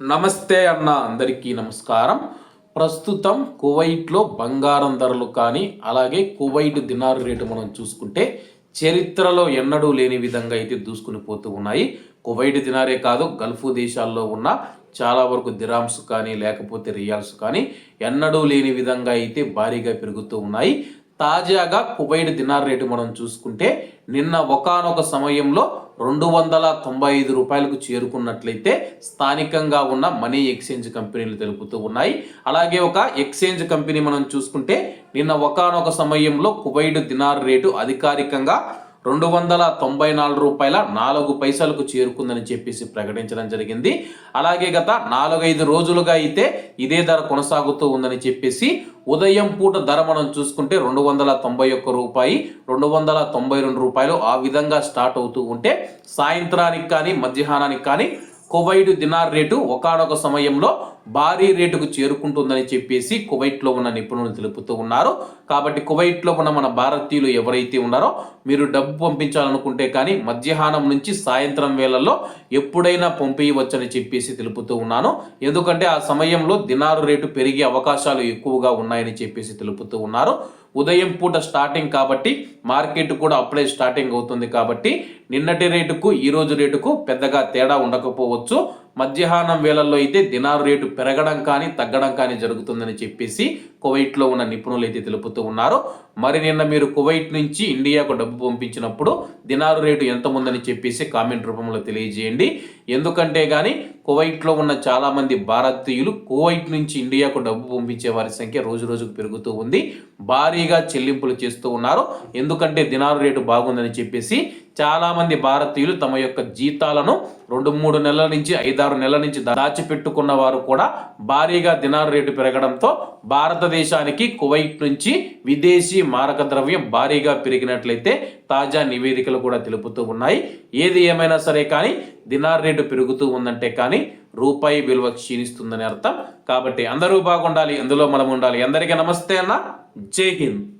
నమస్తే అన్న అందరికీ నమస్కారం. ప్రస్తుతం కువైట్లో బంగారం ధరలు కానీ అలాగే కువైట్ దినార్ రేటు మనం చూసుకుంటే చరిత్రలో ఎన్నడూ లేని విధంగా అయితే దూసుకుని పోతూ ఉన్నాయి. కువైట్ దినారే కాదు గల్ఫ్ దేశాల్లో ఉన్న చాలా వరకు దిరామ్స్ కానీ లేకపోతే రియాల్స్ కానీ ఎన్నడూ లేని విధంగా అయితే భారీగా పెరుగుతూ ఉన్నాయి. తాజాగా కువైట్ దినార్ రేటు మనం చూసుకుంటే నిన్న ఒకానొక సమయంలో రెండు వందల తొంభై ఐదు రూపాయలకు చేరుకున్నట్లయితే స్థానికంగా ఉన్న మనీ ఎక్స్చేంజ్ కంపెనీలు తెలుపుతూ ఉన్నాయి. అలాగే ఒక ఎక్స్చేంజ్ కంపెనీ మనం చూసుకుంటే నిన్న ఒకానొక సమయంలో కువైట్ దినార్ రేటు అధికారికంగా రెండు వందల తొంభై నాలుగు రూపాయల నాలుగు పైసలకు చేరుకుందని చెప్పేసి ప్రకటించడం జరిగింది. అలాగే గత నాలుగైదు రోజులుగా అయితే ఇదే ధర కొనసాగుతూ ఉందని చెప్పేసి ఉదయం పూట ధర మనం చూసుకుంటే రెండు వందల తొంభై ఒక్క రూపాయి రెండు వందల తొంభై రెండు రూపాయలు ఆ విధంగా స్టార్ట్ అవుతూ ఉంటే సాయంత్రానికి కానీ మధ్యాహ్నానికి కానీ కువైట్ దినార్ రేటు ఒకనొక సమయంలో భారీ రేటుకు చేరుకుంటుందని చెప్పేసి కువైట్లో ఉన్న నిపుణులు తెలుపుతూ ఉన్నారు. కాబట్టి కువైట్లో ఉన్న మన భారతీయులు ఎవరైతే ఉన్నారో మీరు డబ్బు పంపించాలనుకుంటే కానీ మధ్యాహ్నం నుంచి సాయంత్రం వేళల్లో ఎప్పుడైనా పంపించవచ్చని చెప్పేసి తెలుపుతూ ఉన్నాను. ఎందుకంటే ఆ సమయంలో దినారు రేటు పెరిగే అవకాశాలు ఎక్కువగా ఉన్నాయని చెప్పేసి తెలుపుతూ ఉన్నారు. ఉదయం పూట స్టార్టింగ్ కాబట్టి మార్కెట్ కూడా అప్పుడే స్టార్టింగ్ అవుతుంది కాబట్టి నిన్నటి రేటుకు ఈరోజు రేటుకు పెద్దగా తేడా ఉండకపోవచ్చు. చెప్పుకోవచ్చు మధ్యాహ్నం వేళల్లో అయితే దినారు రేటు పెరగడం కానీ తగ్గడం కానీ జరుగుతుందని చెప్పేసి కువైట్లో ఉన్న నిపుణులు అయితే తెలుపుతూ ఉన్నారు. మరి నిన్న మీరు కువైట్ నుంచి ఇండియాకు డబ్బు పంపించినప్పుడు దినారు రేటు ఎంత ఉందని చెప్పేసి కామెంట్ రూపంలో తెలియజేయండి. ఎందుకంటే కానీ కువైట్లో ఉన్న చాలామంది భారతీయులు కువైట్ నుంచి ఇండియాకు డబ్బు పంపించే వారి సంఖ్య రోజు రోజుకు పెరుగుతూ ఉంది. భారీగా చెల్లింపులు చేస్తూ ఉన్నారు. ఎందుకంటే దినారు రేటు బాగుందని చెప్పేసి చాలామంది భారతీయులు తమ యొక్క జీతాలను రెండు మూడు నెలల నుంచి ఐదారు నెలల నుంచి దాచిపెట్టుకున్న వారు కూడా భారీగా దినారు రేటు పెరగడంతో భారతదేశానికి కువైట్ నుంచి విదేశీ మారక ద్రవ్యం భారీగా పెరిగినట్లయితే తాజా నివేదికలు కూడా తెలుపుతూ ఉన్నాయి. ఏది ఏమైనా సరే కానీ దినార్ రేటు పెరుగుతూ ఉందంటే కానీ రూపాయి విలువ క్షీణిస్తుందని అర్థం. కాబట్టి అందరూ బాగుండాలి అందులో మనం ఉండాలి. అందరికీ నమస్తే అన్న. జై హింద్.